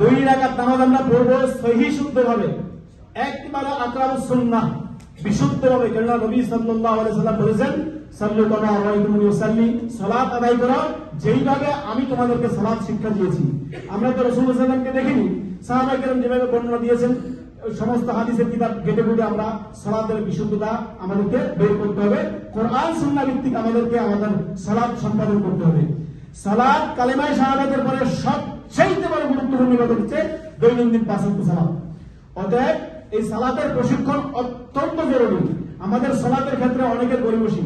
দুই রাকাত নামাজ আমরা পড়ব সহি শুদ্ধভাবে। একবারে আকরাম সুন্নাহ বিশুদ্ধভাবে, কেননা নবী সাল্লাল্লাহু সাল্লাম বলেছেন, সাল্লু কামা রাআইতুমুনি উসাল্লি সালাত আদায় করো, যেইভাবে আমি তোমাদেরকে সালাত শিক্ষা দিয়েছি। আমরা তো রাসূলুল্লাহ সাল্লাল্লাহু দেখিনি। সাহাবায়ে কেরাম যেভাবে বর্ণনা দিয়েছেন সমস্ত হাদিসের কিতাব ঘেটে ঘুটে আমরা সালাতের বিশুদ্ধতা আমাদেরকে বের করতে হবে। কোরআন, সুন্নাহ ভিত্তিক আমাদেরকে আমাদের সালাত সম্পাদন করতে হবে। সালাত কালেমায় শাহাদাতের পরে সবচেয়ে বড় গুরুত্বপূর্ণ ইবাদত হচ্ছে দৈনন্দিন পাঁচ সালাত। অতএব এই সালাতের প্রশিক্ষণ অত্যন্ত জরুরি। আমাদের সালাতের ক্ষেত্রে অনেকের গরিবসী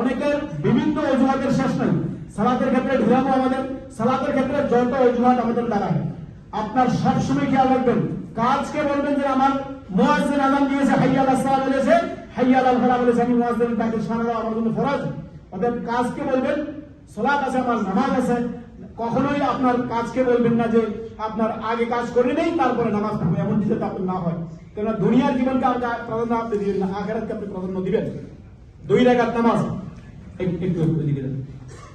অনেকের বিভিন্ন অজুহাতের শেষ নাই। সালাতের ক্ষেত্রে ঢিলামো আমাদের, সালাতের ক্ষেত্রে যত অজুহাত আমাদের দাঁড়ায়। আপনার সবসময় খেয়াল রাখবেন, কাজকে বলবেন যে আমার মুয়াজ্জিন আযান দিয়েছে হাইয়া আলাস সালাহ বলেছে হাইয়া আলাল ফালাহ বলেছে, আমি মুয়াজ্জিন তাকে দেওয়া আমার জন্য ফরজ। অতএব কাজকে বলবেন, সালাত আছে, আমার নামাজ আছে কখনোই আপনার কাজকে বলবেন না যে আপনার আগে কাজ করে নেই, তারপরে নামাজ পড়ব, এমন কিছু আপনার না হয়। কেননা দুনিয়ার জীবনকে আপনি প্রাধান্য আপনি দিবেন না, আখেরাতকে আপনি প্রাধান্য দিবেন। দুই রাকাত নামাজ।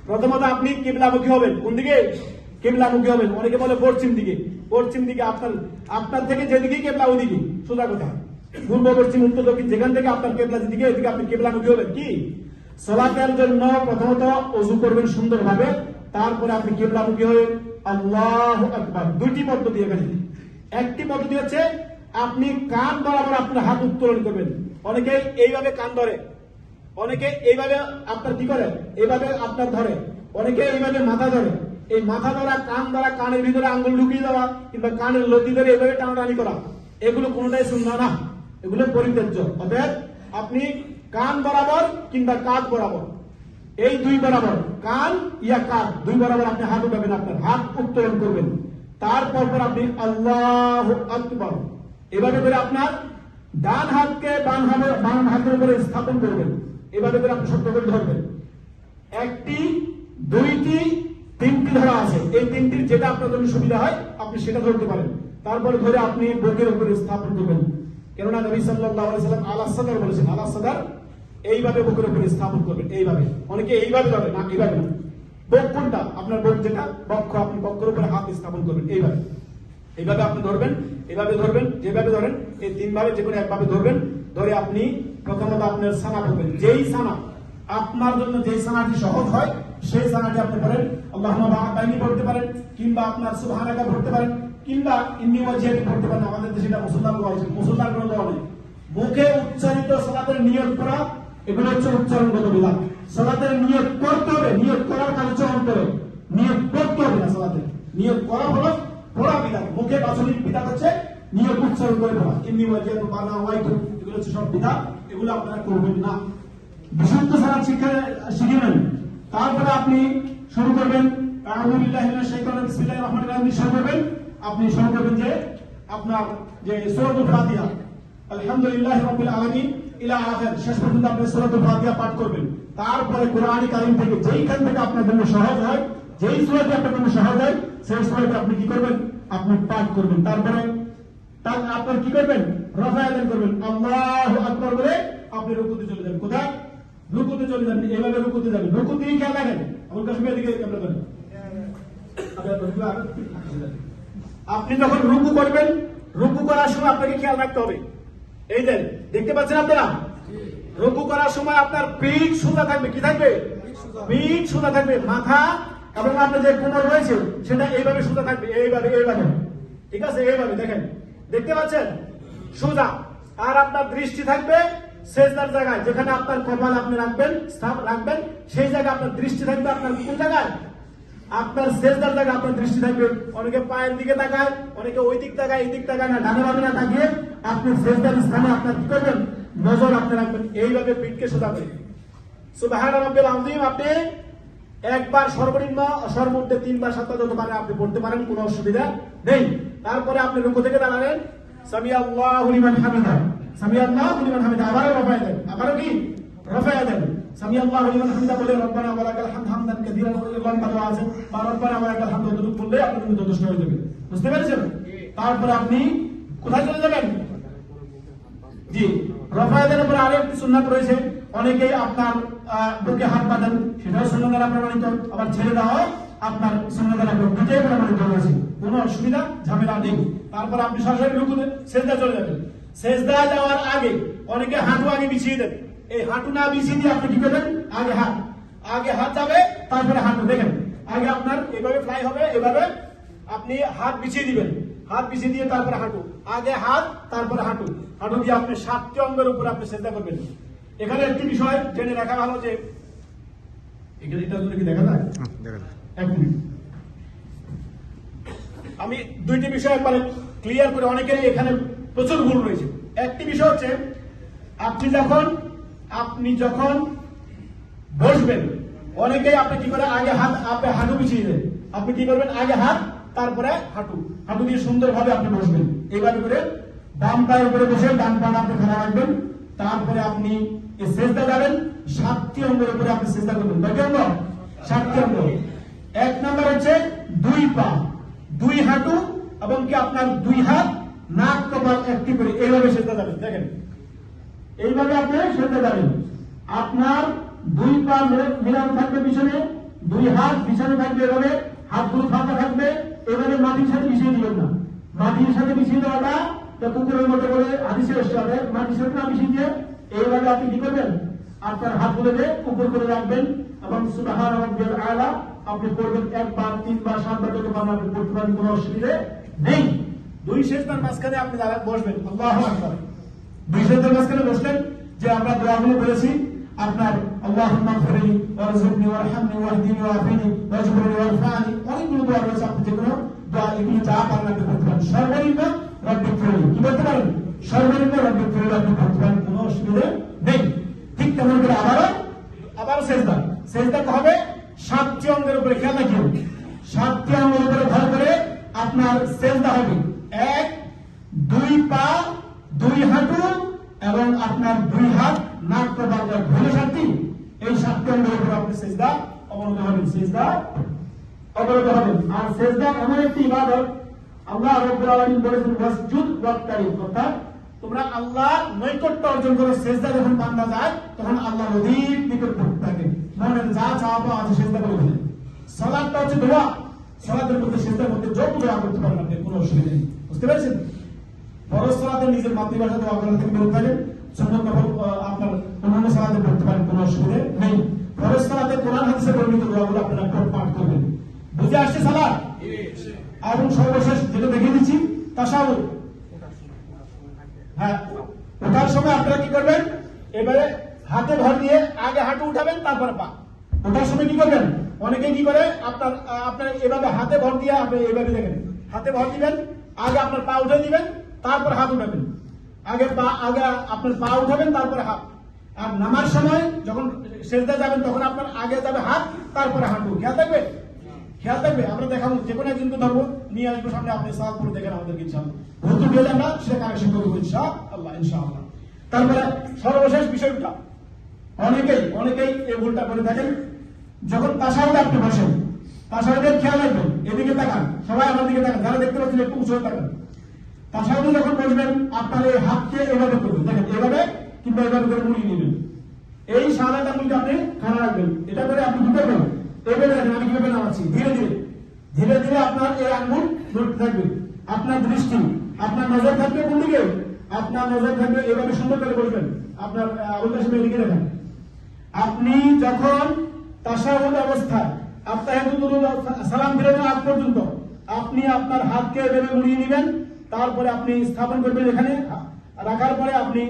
প্রথমত আপনি কিবলামুখী হবেন। কোন দিকে? কিবলামুখী হবেন। অনেকে বলে পশ্চিম দিকে। পশ্চিম দিকে আপনার আপনার থেকে যেদিকে কেবলা ওদিকে সোজা কথা। পূর্ব, পশ্চিম, উত্তর, দক্ষিণ, যেখান থেকে আপনার কেবলা, যেদিকে, ওইদিকে আপনি কেবলামুখী হবেন। কি? সলাতের জন্য প্রথমত অজু করবেন সুন্দরভাবে। তারপরে আপনি কেবলামুখী হয়ে আল্লাহ আকবার দুইটি পদ্ধতি এখানে একটি পদ্ধতি হচ্ছে আপনি কান বরাবর আপনার হাত উত্তোলন করবেন। অনেকে এইভাবে কান ধরে, অনেকে এইভাবে আপনার কি করে? এইভাবে আপনার ধরে, অনেকে এইভাবে মাথা ধরে। এই মাথা ধরা, কান ধরা, কানের ভিতরে আঙ্গুল ঢুকিয়ে দেওয়া কিংবা কানের লতি ধরে এইভাবে টানাটানি করা, এগুলো কোনোটাই শুননা না। এগুলো পরিত্যাজ্য। অতএব আপনি কান বরাবর কিংবা কাঁধ বরাবর এই দুই বরাবর কান ইয়া কাঁধ দুই বরাবর আপনি হাত উঠাবেন আপনার, হাত উত্তোলন করবেন। তারপর পর আপনি আল্লাহ আকবর। এভাবে করে আপনার ডান হাতকে বাম হাতে, বাম হাতের উপরে স্থাপন করবেন। এভাবে করে আপনি শক্ত করে ধরবেন। একটি, দুইটি, তিনটি ধরা আছে। এই তিনটির যেটা আপনার জন্য সুবিধা হয়, আপনি সেটা ধরতে পারেন। তারপরে ধরে আপনি বুকের উপরে স্থাপন করবেন। কেননা নবী সাল্লাল্লাহু আলাইহি সাল্লাম আলা সাদার বলেছেন আলাহ সাদার এইভাবে বুকের উপরে স্থাপন করবেন এইভাবে। অনেকে এইভাবে ধরে না, এইভাবে না। বুক কোনটা? আপনার বুক যেটা, বক্ষ আপনি বক্ষের উপরে হাত স্থাপন করবেন, এইভাবে। এইভাবে আপনি ধরবেন, এইভাবে ধরবেন, যেভাবে ধরেন, এই তিনভাবে, যে কোনো একভাবে ধরবেন, ধরে আপনি প্রথমত আপনার সানা পড়বেন যেই সানা, আপনার জন্য যেই সানাটি সহজ হয়, সেই সানাটি আপনি পড়েন। আল্লাহ বাহিনী পড়তে পারেন, কিংবা আপনার সুবহানাকা পড়তে পারেন, কিংবা ইন্নি ওয়াজিহাতি পড়তে পারেন। আমাদের দেশে এটা মুসলমান রয়েছে মুসলমান কোনো নেই মুখে উচ্চারিত সালাতের নিয়োগ করা এগুলো হচ্ছে উচ্চারণগত বিধান। সালাতের নিয়োগ করতে হবে নিয়োগ করার কাজ হচ্ছে অন্তরে। নিয়ত করতে হবে না সালাতের নিয়োগ করা হলো, পড়া বিধান। মুখে বাচনিক বিধান হচ্ছে নিয়োগ উচ্চারণ করে পড়া। ইন্নি ওয়াজিহাতু বানা ওয়াইতু এগুলো হচ্ছে সব বিধান। এগুলো আপনারা করবেন না। বিশুদ্ধ সালাত শিক্ষা শিখে নেন। তারপরে আপনি শুরু করবেন আলহামদুলিল্লাহ শাইতানির বিসমিল্লাহির রহমানির রহিম শুরু করবেন। আপনি শুরু করবেন যে, আপনার যে সূরাতুল ফাতিহা আলহামদুলিল্লাহ রাব্বিল আলামিন, ইলা আখির শেষ পর্যন্ত আপনি সূরাতুল ফাতিহা পাঠ করবেন। তারপরে কোরআনী কারীম থেকে যেইখান থেকে আপনার জন্য সহজ হয়, যেই সূরাটি আপনার জন্য সহজ হয়, সেই সূরাটি আপনি কি করবেন? আপনি পাঠ করবেন। তারপরে তার আপনার কি করবেন? রফা করবেন। আল্লাহু আকবার বলে আপনি রুকুতে চলে যাবেন। কোথায়? রুকুতে চলে যাবেন এভাবে রুকুতে যাবেন। রুকুতে খেয়াল রাখেন। আমার কাশ্মীর দিকে আমরা করেন আপনি যখন রুকু করবেন, রুকু করার সময় আপনাকে খেয়াল রাখতে হবে। এই যে দেখতে পাচ্ছেন আপনারা? রুকু করার সময় আপনার পিঠ সোজা থাকবে কি থাকবে? পিঠ সোজা থাকবে মাথা এবং আপনার যে কোমর রয়েছে সেটা এইভাবে সোজা থাকবে এইভাবে এইভাবে। ঠিক আছে? এইভাবে দেখেন। দেখতে পাচ্ছেন? সোজা। আর আপনার দৃষ্টি থাকবে শেষদার জায়গায় যেখানে আপনার কপাল আপনি রাখবেন স্থাপ রাখবেন সেই জায়গায় আপনার দৃষ্টি থাকবে আপনার কোন জায়গায়? আপনার শেষদার জায়গায় আপনার দৃষ্টি থাকবে। অনেকে পায়ের দিকে তাকায় অনেকে ওই দিক তাকায় এই দিক তাকায় না ডানে বামে না তাকিয়ে আপনি শেষদার স্থানে আপনার কি করবেন? নজর আপনি রাখবেন। এইভাবে পিঠকে সোজাবেন সুবাহান রাব্বিল আযীম আপনি একবার সর্বনিম্ন সর্বোচ্চ তিনবার সাতটা যত পারে আপনি পড়তে পারেন কোনো অসুবিধা নেই। তারপরে আপনি রুকু থেকে দাঁড়ালেন। লিমান হামিদা। লিমান হামিদা আবারও রফায় দেন। আবারও কি? রফায় দেন। লিমান হামিদা বলে রব্বানা ওয়া লাকাল হামদ হামদান কাসীরান ওয়া কাদা আছে। বা রব্বানা ওয়া লাকাল হামদ যতটুকু বললে আপনি যথেষ্ট হয়ে যাবে। বুঝতে পেরেছেন? তারপরে আপনি কোথায় চলে যাবেন? জি। রফায়দের উপর আরও একটি সুন্নাত রয়েছে। অনেকেই আপনার বুকে হাত বাঁধেন, সেটাও সুন্নাত দ্বারা প্রমাণিত। আবার ছেড়ে দেওয়া আপনার সুন্নাত রাখবেন দুটাই আমাদের জন্য কোনো অসুবিধা, ঝামেলা নেই। তারপর আপনি সরাসরি রুকুতে সেজদা চলে যাবেন। সেজদা যাওয়ার আগে অনেকে হাঁটু আগে বিছিয়ে দেন। এই হাঁটু না বিছিয়ে দিয়ে আপনি কি করবেন আগে হাত আগে হাত যাবে, তারপরে হাঁটু। দেখেন, আগে আপনার এভাবে ফ্লাই হবে, এভাবে আপনি হাত বিছিয়ে দিবেন। হাত পিছিয়ে দিয়ে তারপরে হাঁটু। আগে হাত তারপরে হাঁটু। হাঁটু দিয়ে আপনি সাতটি অঙ্গের উপরে আপনি চেষ্টা করবেন। এখানে একটি বিষয় জেনে রাখা ভালো যে এখানে এটা কি দেখা যায়? এক মিনিট। আমি দুইটি বিষয় একবারে ক্লিয়ার করে অনেকের এখানে প্রচুর ভুল রয়েছে। একটি বিষয় হচ্ছে আপনি যখন আপনি যখন বসবেন অনেকেই আপনি কি করে? আগে হাত আপনি হাঁটু বিছিয়ে দেন। আপনি কি করবেন? আগে হাত তারপরে হাঁটু। হাঁটু দিয়ে সুন্দরভাবে আপনি বসবেন। এইভাবে করে বাম পায়ের উপরে বসে ডান পাটা আপনি খাড়া রাখবেন। তারপরে আপনি সেজদা যাবেন সাতটি অঙ্গের উপরে আপনি চেষ্টা করবেন। কয়টি অঙ্গ? সাতটি অঙ্গ। এক নাম্বার হচ্ছে দুই পা। দুই হাঁটু এবং কি আপনার দুই হাত নাক কপাল একটি করে। এইভাবে সেজদা যাবেন দেখেন। এইভাবে আপনি সেজদা যাবেন আপনার দুই পা মিলা- মিলানো থাকবে পিছনে, দুই হাত পিছনে থাকবে এভাবে, হাতগুলো ফাঁকা থাকবে। এভাবে মাটির সাথে মিশিয়ে দিবেন না। মাটির সাথে মিশিয়ে দেওয়াটা তো কুকুরের মতো করে হাদিসে এসে হবে। মাটির সাথে না মিশিয়ে দিয়ে এইভাবে আপনি কি করবেন? আপনার হাতগুলোকে উপর করে রাখবেন এবং সুবাহান রব্বিল আলা আপনি করবেন একবার তিনবার সাতবার যত পারেন আপনি করতে পারেন কোনো অসুবিধে নেই। দুই শেষবার মাঝখানে আপনি দাঁড়া বসবেন। আল্লাহু আকবার। দুই শেষবার মাঝখানে বসলেন যে আমরা দোয়াগুলো বলেছি আপনার আল্লাহুম্মা গফিরলি ওয়ারযুকনি ওয়ারহামনি ওয়াহদিনি ওয়াফিনি ওয়াজবরনি ওয়ারফানি অনেকগুলো দোয়া রয়েছে আপনি যে কোনো দোয়া এগুলো যা সর্বনিম্ন রব্বি ফিরলি কি বলতে সর্বনিম্ন রব্বি ফিরলি আপনি করতে পারেন কোনো নেই ঠিক তেমন করে আবারও আবার সেজদা সেজদা হবে সাতটি অঙ্গের উপরে খেয়াল রাখিও সাতটি অঙ্গের উপরে ভর করে আপনার সেজদা হবে এক দুই পা দুই হাঁটু এবং আপনার দুই হাত নাক বাংলা ভুলে সাতটি এই সাতটি অঙ্গের উপরে আপনি সেজদা অবনত হবেন সেজদা অবনত হবেন। আর সেজদা এমন একটি ইবাদত আল্লাহ রব্বুল আলামিন বলেছেন ওয়াসজুদ ওয়াক্তারিব অর্থাৎ তোমরা আল্লাহ নৈকট্য অর্জন করো সেজদা যখন বান্দা যায় তখন আল্লাহ অধিক নিকট পড়তে থাকে। মনে যা চাওয়া পাওয়া আছে সেজদা করে ফেলে সালাদটা হচ্ছে দোয়া। সালাদের মধ্যে সেজদার মধ্যে যত দোয়া করতে পারেন আপনি কোনো অসুবিধা নেই। বুঝতে পেরেছেন? ফরজ সালাতে নিজের মাতৃভাষা দোয়া করা থেকে। বেরোতে পারেন আহ, আপনার অন্যান্য সালাতে পড়তে পারেন কোনো অসুবিধা নেই। ফরজ সালাতে কোরআন হাদিসে বর্ণিত দোয়াগুলো আপনারা পাঠ করবেন। বুঝে আসছে সালাদ? এবং সর্বশেষ যেটা দেখে দিচ্ছি তাসাউদ হ্যাঁ ওঠার সময় আপনারা কি করবেন? এবারে হাতে ভর দিয়ে আগে হাঁটু উঠাবেন, তারপরে পা। ওঠার সময় কি করবেন? অনেকে কি করে? আপনার আপনার এভাবে হাতে ভর দিয়ে আপনি এভাবে দেখেন। হাতে ভর দিবেন, আগে আপনার পা উঠে দিবেন, তারপর হাত উঠাবেন। আগে পা, আগে আপনার পা উঠাবেন, তারপরে হাত। আর নামার সময় যখন সেজদা যাবেন, তখন আপনার আগে যাবে হাত, তারপরে হাঁটু। খেয়াল থাকবে? খেয়াল থাকবে, আমরা দেখাবো, যে কোনো একজনকে ধরবো, নিয়ে আসব সামনে, আপনি সালাদ করে দেখেন আমাদেরকে ইনশাআল্লাহ। ভর্তি হয়ে আমরা সেটা কানেকশন করব ইনশাআল্লাহ ইনশাআল্লাহ। তারপরে সর্বশেষ বিষয়টা, অনেকেই অনেকেই এই ভুলটা করে থাকেন, যখন তাসাউদে আপনি বসেন তাসাউদের খেয়াল রাখবেন, এদিকে তাকান, সবাই আমার দিকে তাকান, যারা দেখতে পাচ্ছেন একটু উঁচু তাকান। তাসাউদে যখন বসবেন, আপনার এই হাতকে এভাবে করবেন, দেখেন, এভাবে কিংবা এভাবে করে মুড়িয়ে নেবেন। এই সাদা আঙুলটা আপনি খানা রাখবেন, এটা করে আপনি কি করবেন? রাখেন ধীরে ধীরে। ধীরে ধীরে আপনার এই আঙ্গুল নড়তে থাকবে। আপনার দৃষ্টি, আপনার নজর থাকবে কোন দিকে? আপনার নজর থাকবে এভাবে সুন্দর করে বসবেন আপনার আবুল কাশিম এদিকে দেখেন আপনি যখন তাসাহুদ অবস্থায় সালাম ফিরানোর আগ পর্যন্ত আপনি আপনার হাতকে এভাবে মুড়িয়ে নেবেন তারপরে আপনি স্থাপন করবেন এখানে। রাখার পরে আপনি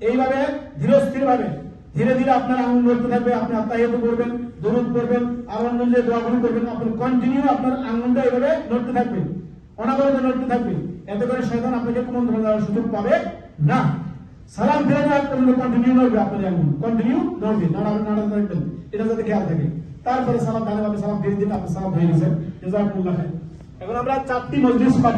এইভাবে ধীরস্থির ভাবে ধীরে ধীরে আপনার আঙুল নড়তে থাকবে, আপনি আত্মাহিত করবেন, দরুদ করবেন আর অন্য দোয়াগুলো করবেন, আপনি কন্টিনিউ আপনার আঙুলটা এইভাবে নড়তে থাকবে, অনাবরত নড়তে থাকবে। এতে করে শয়তান আপনাকে কোনো ধরনের সুযোগ পাবে না। সালাম ফিরে যাওয়ার পর্যন্ত কন্টিনিউ নড়বে আপনার আঙুল কন্টিনিউ নড়বে, নাড়াবে, নাড়াতে থাকবেন, এটা যাতে খেয়াল থাকে। তারপরে সালাম ভালোভাবে সালাম ফিরে দিন আপনি সালাম হয়ে গেছেন এখন আমরা চারটি মজলিস বা